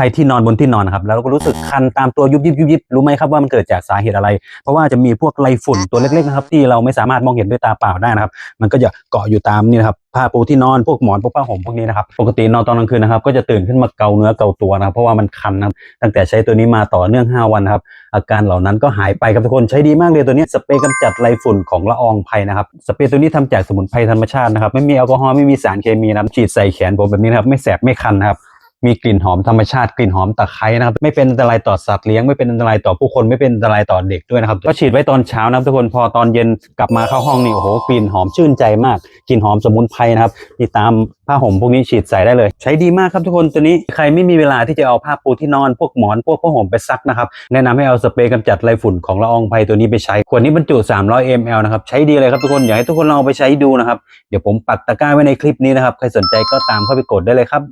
ใครที่นอนบนที่นอนนะครับแล้วก็รู้สึกคันตามตัวยุบยิบยุบยิบรู้ไหมครับว่ามันเกิดจากสาเหตุอะไร เพราะว่าจะมีพวกไรฝุ่นตัวเล็กๆนะครับที่เราไม่สามารถมองเห็นด้วยตาเปล่าได้นะครับ มันก็จะเกาะอยู่ตามนี่นะครับผ้าปูที่นอนพวกหมอนพวกผ้าห่มพวกนี้นะครับปกตินอนตอนกลางคืนนะครับ ก็จะตื่นขึ้นมาเกาเนื้อเกาตัวนะครับ เพราะว่ามันคันนะครับตั้งแต่ใช้ตัวนี้มาต่อเนื่อง 5 วันนะครับ อาการเหล่านั้นก็หายไปครับทุกคนใช้ดีมากเลยตัวนี้สเปรย์กำจัดไรฝุ่นของละอองไพรนะครับสเปรย์ตัวนี้ทำจากสมุนไพรธรรมชาตินะครับไม่มีแอลกอฮอล์ไม่มีสารเคมีนะครับฉีดใส่แขนผมแบบนี้นะครับไม่แสบไม่คันนะครับ มีกลิ่นหอมธรรมชาติกลิ่นหอมตะไคร้นะครับไม่เป็นอันตรายต่อสัตว์เลี้ยงไม่เป็นอันตรายต่อผู้คนไม่เป็นอันตรายต่อเด็กด้วยนะครับก็ฉีดไว้ตอนเช้านะครับทุกคนพอตอนเย็นกลับมาเข้าห้องนี่โอ้โหกลิ่นหอมชื่นใจมากกลิ่นหอมสมุนไพรนะครับนี่ตามผ้าห่มพวกนี้ฉีดใส่ได้เลย ใช้ดีมากครับทุกคนตัวนี้ใครไม่มีเวลาที่จะเอาผ้าปูที่นอนพวกหมอนพวกผ้าห่มไปซักนะครับแนะนำให้เอาสเปรย์กำจัดไรฝุ่นของละอองไพรตัวนี้ไปใช้ขวดนี้บรรจุ 300 ml นะครับใช้ดีเลยครับทุกคนอยากให้ทุกคนลองไปใช้ดูนะครับเดี๋ยวผมปักตะกร้าไว้ในคลิปนี้นะครับใครสนใจก็ตามเข้าไปกดได้เลยครับ